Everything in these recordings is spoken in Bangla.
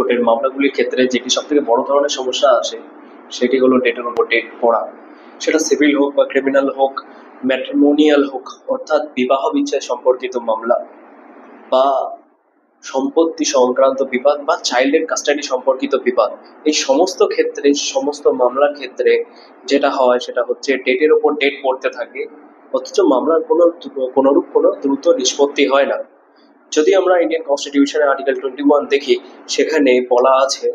কোর্টের মামলাগুলির ক্ষেত্রে যেটি সব থেকে বড় ধরনের সমস্যা আসে সেটি হলো ডেটের উপর ডেট পড়া। সেটা সিভিল হোক বা ক্রিমিনাল হোক ম্যাট্রিমোনিয়াল হোক, অর্থাৎ বিবাহ বিচ্ছেদ সম্পর্কিত মামলা বা সম্পত্তি সংক্রান্ত বিবাদ বা চাইল্ডের কাস্টাডি সম্পর্কিত বিবাদ, এই সমস্ত ক্ষেত্রে, সমস্ত মামলার ক্ষেত্রে যেটা হয় সেটা হচ্ছে ডেটের ওপর ডেট পড়তে থাকে, অথচ মামলার কোনো কোনোরূপ কোনো দ্রুত নিষ্পত্তি হয় না। যদি আমরা ইন্ডিয়ান কনস্টিটিউশনের আর্টিকেল টোয়েন্টি ওয়ান দেখি, সেখানে বলা আছে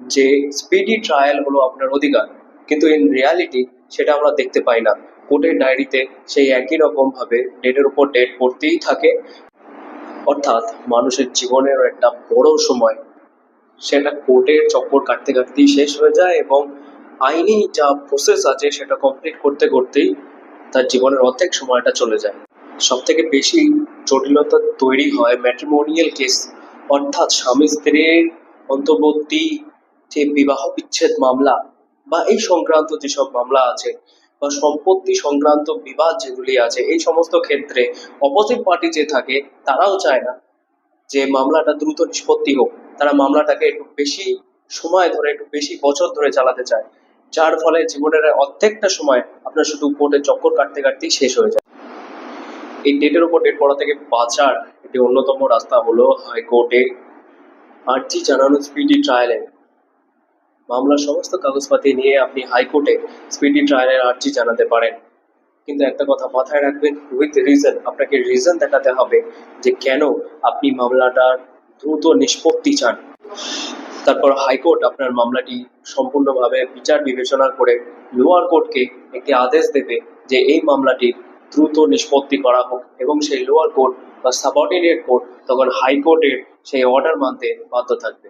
যে স্পিডি ট্রায়াল হলো আপনার অধিকার। কিন্তু ইন রিয়ালিটি সেটা আমরা দেখতে পাই না। কোর্টের ডায়েরিতে সেই একই রকমভাবে ডেটের উপর ডেট পড়তেই থাকে। অর্থাৎ মানুষের জীবনের একটা বড় সময়, সেটা কোর্টের চক্কর কাটতে কাটতেই শেষ হয়ে যায় এবং আইনি যা প্রসেস আছে সেটা কমপ্লিট করতে করতেই তার জীবনের অর্ধেক সময়টা চলে যায়। সব থেকে বেশি জটিলতা তৈরি হয় ম্যাট্রিমোনিয়াল কেস অর্থাৎ স্বামী স্ত্রীর অন্তর্বর্তী যে বিবাহ বিচ্ছেদ মামলা বা এই সংক্রান্ত যেসব মামলা আছে বা সম্পত্তি সংক্রান্ত বিবাদ যেগুলি আছে, এই সমস্ত ক্ষেত্রে অপোজিট পার্টি যে থাকে, তারাও চায় না যে মামলাটা দ্রুত নিষ্পত্তি হোক। তারা মামলাটাকে একটু বেশি সময় ধরে, একটু বেশি বছর ধরে চালাতে চায়। যার ফলে জীবনের অর্ধেকটা সময় আপনার শুধু কোর্টে চক্কর কাটতে কাটতেই শেষ হয়ে যায়। এই ডেটের উপর ডেট পড়া থেকে বাঁচার একটি অন্যতম রাস্তা হলো হাইকোর্টে আর্জি জানানো স্পিডি ট্রায়ালে মামলার সমস্ত কাগজপাতি নিয়ে আপনি হাইকোর্টে স্পিডি ট্রায়ালের আর্জি জানাতে পারেন। কিন্তু একটা কথা মাথায় রাখবেন উইথ রিজন আপনাকে রিজন দেখাতে হবে যে কেন আপনি মামলাটার দ্রুত নিষ্পত্তি চান। তারপর হাইকোর্ট আপনার মামলাটি সম্পূর্ণভাবে বিচার বিবেচনা করে লোয়ার কোর্টকে একটি আদেশ দেবে যে এই মামলাটি দ্রুত নিষ্পত্তি করা হোক এবং সেই লোয়ার কোর্ট বা সাবঅর্ডিনেট কোর্ট তখন হাইকোর্টের সেই অর্ডার মানতে বাধ্য থাকবে।